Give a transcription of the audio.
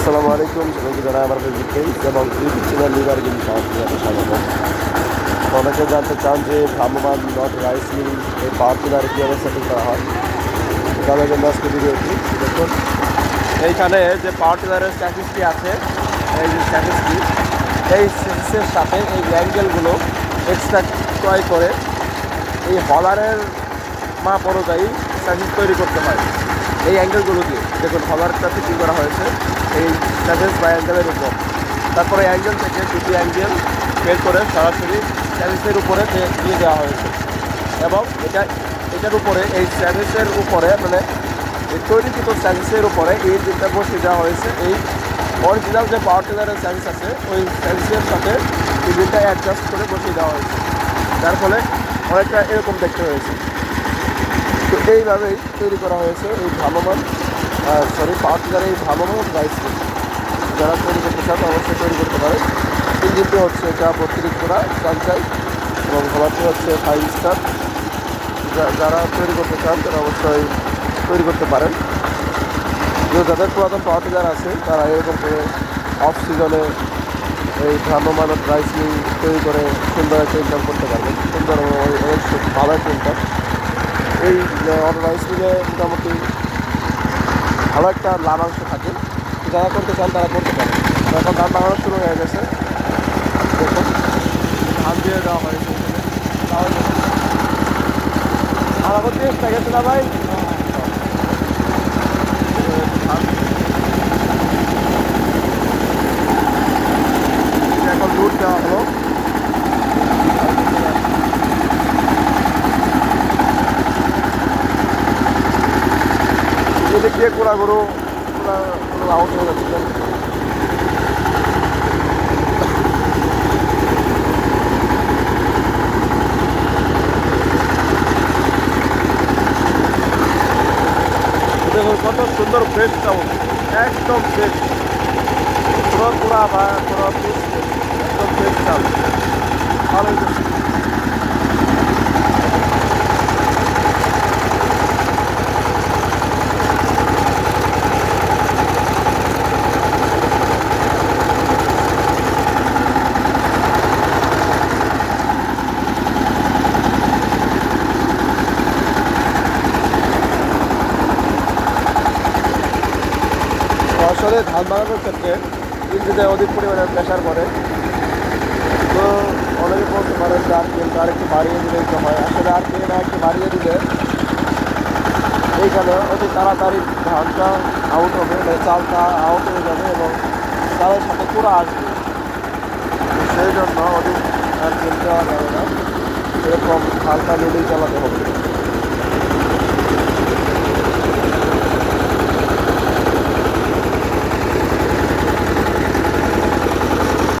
আসসালামু আলাইকুম, সবাইকে জানাই আমার ফেসবুক পেজ এবং ইউটিউব লিভার গিন সাহায্যে স্বাগত। অনেকে জানতে চান যে ভ্রাম্যমান নট রাইস মিল এই পাওয়ার টিলার কীভাবে সেটিং করা হয়? তাদের জন্য আজকে ভিডিওটি দেখুন। এইখানে যে পাওয়ার টিলারের স্ট্যাটিসটি আছে, এই যে স্ট্যাটিসটি এই স্ট্যাটিসের সাথে এই অ্যাঙ্গেলগুলো এক্সট্রা ক্রয় করে এই হলারের মাপ অনুযায়ী স্ট্যাটিস তৈরি করতে হয়। এই অ্যাঙ্গেলগুলো দিয়ে, দেখুন, হলারটা ফিটিং করা হয়েছে। এই স্ট্যাটিস বা অ্যাঙ্গেলের উপর। তারপরে অ্যাঙ্গেল থেকে দুটি অ্যাঙ্গেল বের করে সরাসরি স্ট্যাটিসের উপরে দিয়ে- দেওয়া হয়েছে। এবং এটা, এটার উপরে, এই স্ট্যাটিসের উপরে মানে এই তৈরিকৃত স্ট্যাটিসের উপরে এই যেটা বসিয়ে দেওয়া হয়েছে। এই অরিজিনাল যে পাওয়ার টিলারের স্ট্যাটিস আছে, ওই স্ট্যাটিসের সাথে টিভিটা অ্যাডজাস্ট করে বসিয়ে দেওয়া হয়েছে। যার ফলে অনেকটা এরকম দেখতে হয়েছে। তো এইভাবেই তৈরি করা হয়েছে এই ভ্রাম্যমান সরি পাওয়ার এই ভ্রাম্যমান রাইস মিল যারা তৈরি করতে চান, অবশ্যই তৈরি করতে পারে ইঞ্জিনটি হচ্ছে এটা বত্রিশ গোড়া চাই এবং খাবারটি হচ্ছে ফাইভ স্টার যারা তৈরি করতে চান, তারা অবশ্যই তৈরি করতে পারেন। যে যাদের পুরাতন পাওয়ার টিলার আছে, তারা এরকম করে অফ সিজনে এই ভ্রাম্যমান মিল তৈরি করে সুন্দর একটা ইনকাম করতে পারবেন। সুন্দর ভালো একটা ইনকাম এই রাইস মিলে মোটামুটি ভালো একটা লাভাংশ থাকে। যারা করতে চান তারা করতে পারে এখন ধান বাগানো শুরু হয়ে গেছে। দেখুন, ধান দিয়ে দেওয়া হয়েছে। তাহলে করতে তিরিশটা গেছে না ভাই ধান। এখন দুধ দেওয়া হলো দিয়ে কোড়া গরু আউট হয়ে যাচ্ছে কত সুন্দর ফ্রেশ চাউল একদম ফ্রেশ পুরো পুরা বা পুরো পিস একদম ফ্রেশ চাউল ভালোই তো। তো আসলে ধান বাগানোর ক্ষেত্রে ইঞ্জিনে অধিক পরিমাণে প্রেশার পড়ে তো অনেকে বলতে পারেন যে আর কিন্তু আর একটু বাড়িয়ে দিলেই তো হয়। আসলে আর না একটু বাড়িয়ে দিলে এইখানে অতি তাড়াতাড়ি ধানটা আউট হবে মানে চালটা আউট হয়ে যাবে এবং চালের সাথে পুরো আসবে। সেই জন্য অধিক আর দেওয়া যাবে না, এরকম হালকা মিলেই চালাতে হবে।